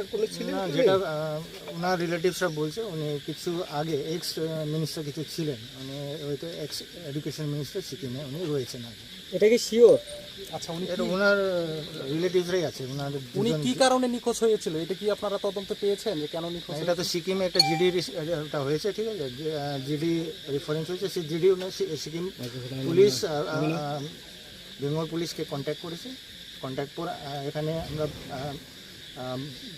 Minister কোনো ছিলেন না যেটা ওনার রিলেটিভসরা বলছে উনি কিছু আগে এক্স মিনিস্টার কিছু ছিলেন। উনি হয়তো এক্স এডুকেশন মিনিস্টার সিকিমে উনি রয়েছেন আগে। এটা কি শিওর আচ্ছা উনি এটা ওনার রিলেটিভসরাই আছে ওনার উনি কি কারণে নিখোঁজ হয়েছিল? এটা কি আপনারা তদন্ত পেয়েছেন যে কেন নিখোঁজ এটা তো সিকিমে একটা জিডি একটা হয়েছে ঠিক আছে? জিডি রেফারেন্স হয়েছে সেই জিডি সিকিম পুলিশ বেঙ্গল পুলিশকে কন্ট্যাক্ট করেছে। কন্ট্যাক্ট করে এখানে আমরা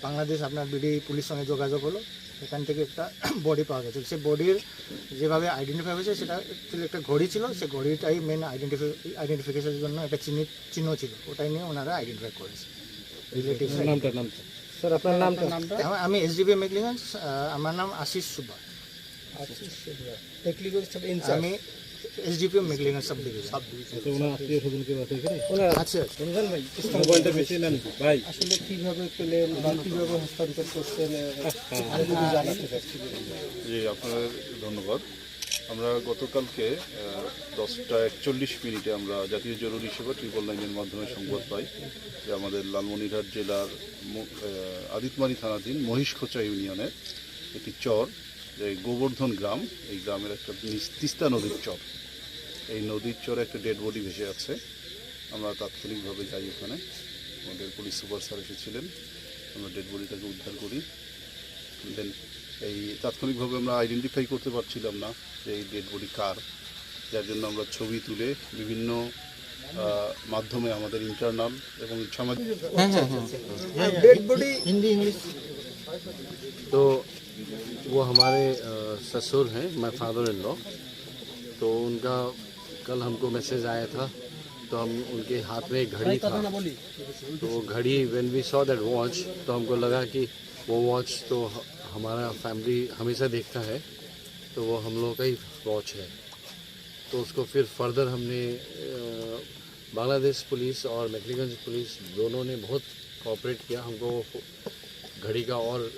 বাংলাদেশ আপনার বিডি পুলিশ সঙ্গে যোগাযোগ হলো। এখান থেকে একটা বডি পাওয়া গেছে। সেই বডির যেভাবে আইডেন্টিফাই হয়েছে সেটা actually একটা ঘড়ি ছিল। সেই ঘড়িটাই মেন আইডেন্টিফাই আইডেন্টিফিকেশনের জন্য একটা চিহ্ন চিহ্ন ছিল। ওটাই নিয়ে ওনারা আইডেন্টিফাই করেছে। নামটা নামটা। স্যার আপনার নামটা? আমি এসডিবি মেকলিগঞ্জ আমার নাম আশিস সুবা আশিস টেকনিক্যাল আমি এসডিপি মেকলিগঞ্জ সাব ডিভিশন ওনার আত্মীয় স্বজনকে বাসে করে আছে আছে রমজান ভাই মোবাইলটা বেশি নেন ভাই আসলে কীভাবে পেলেন বা কীভাবে হস্তান্তর করছেন জানাতে জি আপনাদের ধন্যবাদ। আমরা গতকালকে দশটা একচল্লিশ মিনিটে আমরা জাতীয় জরুরি সেবা ট্রিপল লাইনের মাধ্যমে সংবাদ পাই যে আমাদের লালমনিরহাট জেলার আদিতমারি থানাধীন মহিষখোচা ইউনিয়নের একটি চর যে গোবর্ধন গ্রাম এই গ্রামের একটা তিস্তা নদীর চর। এই নদীর চরে একটা ডেড বডি ভেসে আছে। আমরা তাৎক্ষণিকভাবে যাই ওখানে। আমাদের পুলিশ সুপার স্যার এসেছিলেন। আমরা ডেড বডিটাকে উদ্ধার করি। দেন এই তাৎক্ষণিকভাবে আমরা আইডেন্টিফাই করতে পারছিলাম না যে এই ডেড বডি কার। যার জন্য আমরা ছবি তুলে বিভিন্ন মাধ্যমে আমাদের ইন্টারনাল এবং সামাজিক ডেড वो हमारे ससुर हैं माई फादर इन लॉ तो उनका कल हमको मैसेज आया था तो हम उनके हाथ में एक घड़ी था। तो घड़ी when we saw that watch तो हमको लगा कि वो वॉच तो हमारा फैमिली हमेशा देखता है तो वो हम लोगों का ही वॉच है। तो उसको फिर फर्दर हमने बांग्लादेश पुलिस और मेखलीगंज पुलिस दोनों ने बहुत कॉपरेट किया हमको घड़ी का और